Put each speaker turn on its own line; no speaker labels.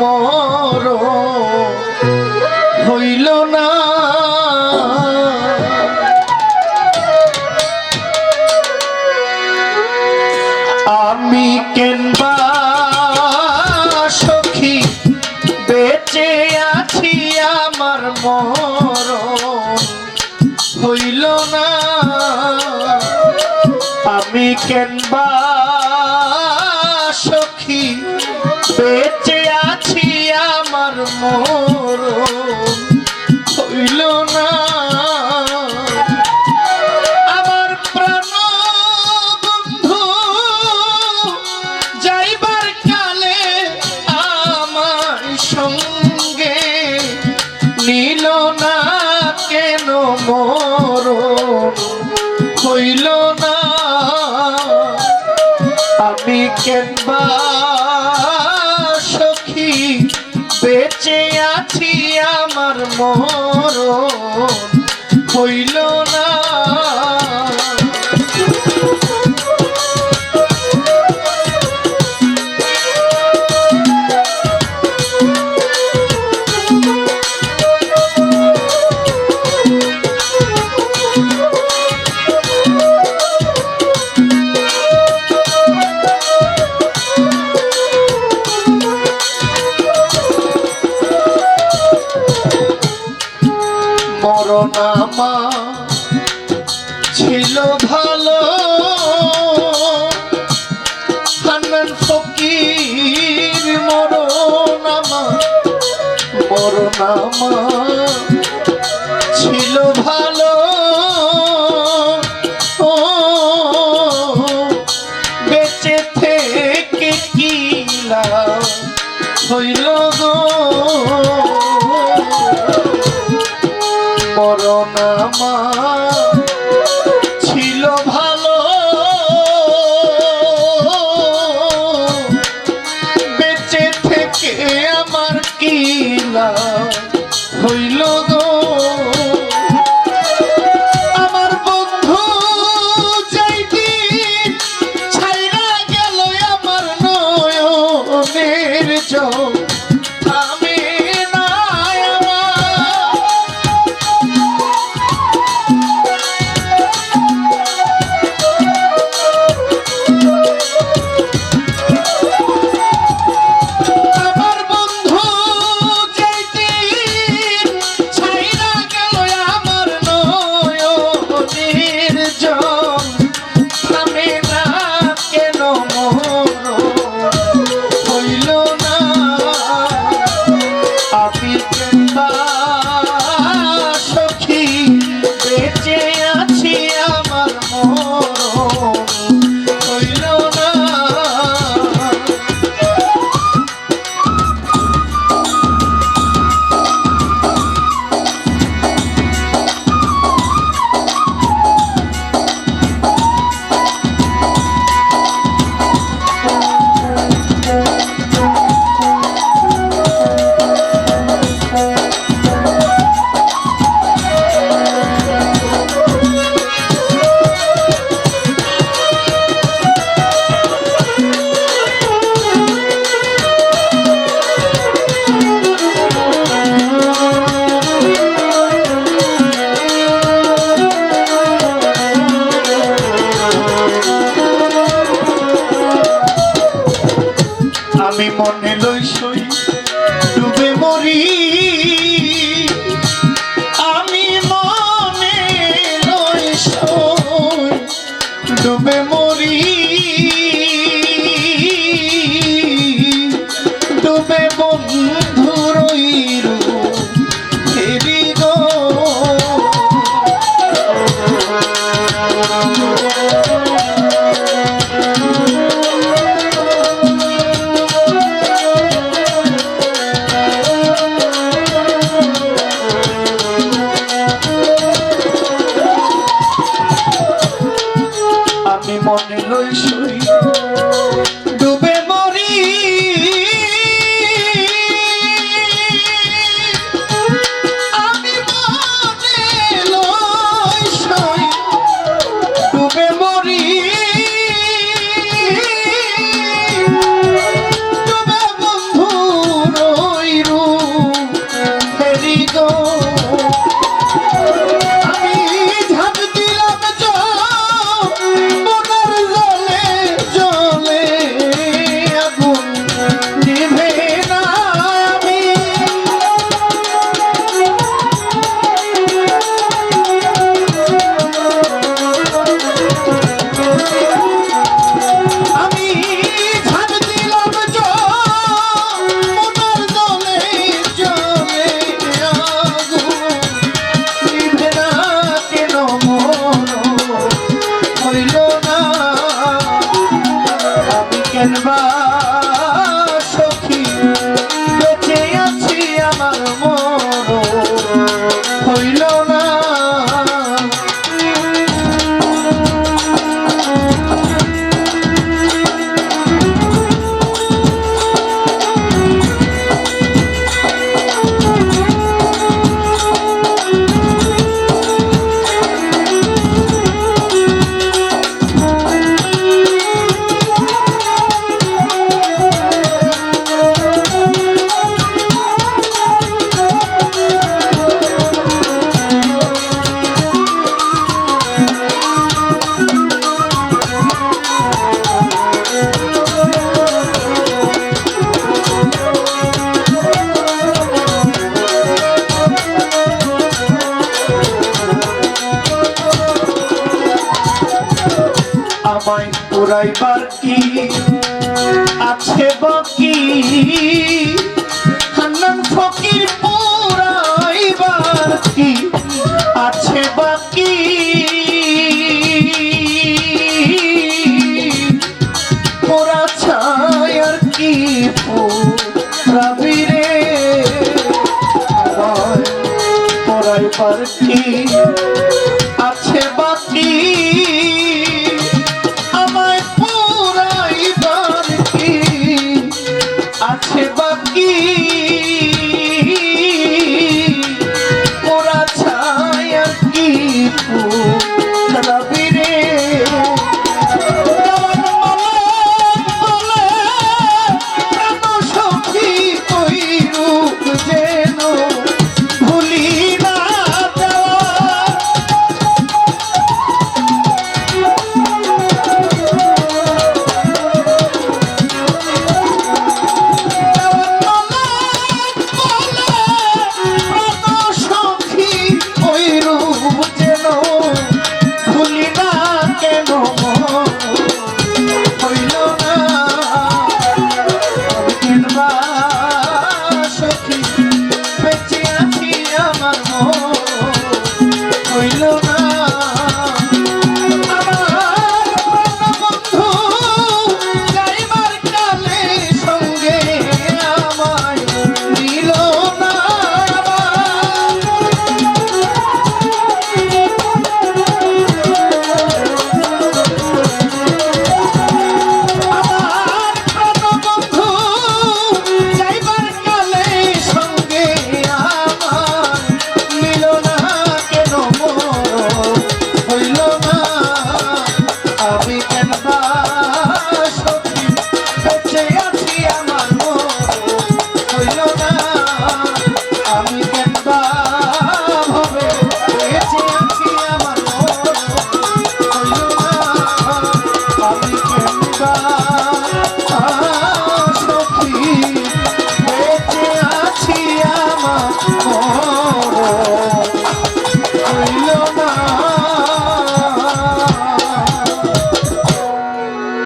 মর হইল না। আমি কেনবা সখী বেঁচে আছি আমার মর হইল না। আমি কেনবা আমার হইল না। আমার প্রাণ বন্ধু, যাইবার কালে আমার সঙ্গে নিল না কেন মোর হইল না। আমি কেনবা আমার মর মরণ ছিল ভালো। হান্নান ফকির মরণ আমার মরণ ছিল ভালো। বেঁচে থেকে কি লাভ চোখ আমি মনে লই সই ডুবে মরি। গলায় পাখি আছে বাকি? হান্নান ফকির পুরাই বাকি আছে বাকি? পোরা ছায় আর কি পোরাবি রে? পোরাই পাখি দীপ